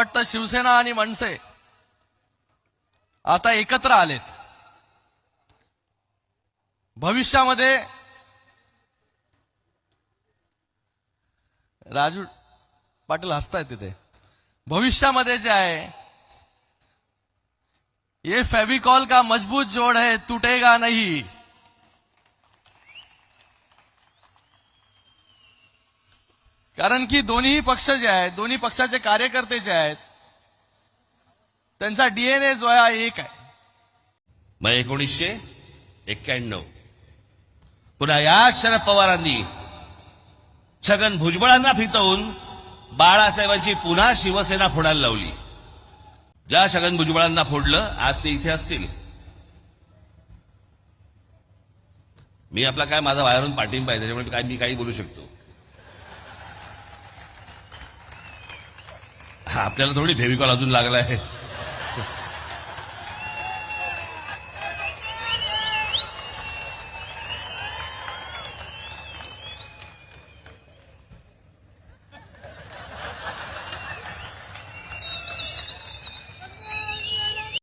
वाटतं शिवसेना आणि मनसे. आता एकत्र आलेत. भविष्यामध्ये राजू पाटील हसतायत तिथे. भविष्यामध्ये जे आहे ये फेविकॉल का मजबूत जोड़ है टूटेगा नहीं. कारण की दोन्ही पक्ष जे आहेत दोन्ही पक्षाचे कार्यकर्ते जे आहेत त्यांचा डीएनए जो आहे एक आहे. मग एकोणीसशे एक्क्याण्णव. पुन्हा याच शरद पवारांनी छगन भुजबळांना फितवून बाळासाहेबांची पुन्हा शिवसेना फोडायला लावली. ज्या छगन भुजबळांना फोडलं आज ते इथे असतील. मी आपला काय माझा बाहेरून पाठिंबा आहे त्याच्यामुळे काय मी काही बोलू शकतो. आपल्याला थोडी फेविकॉल अजून लागला आहे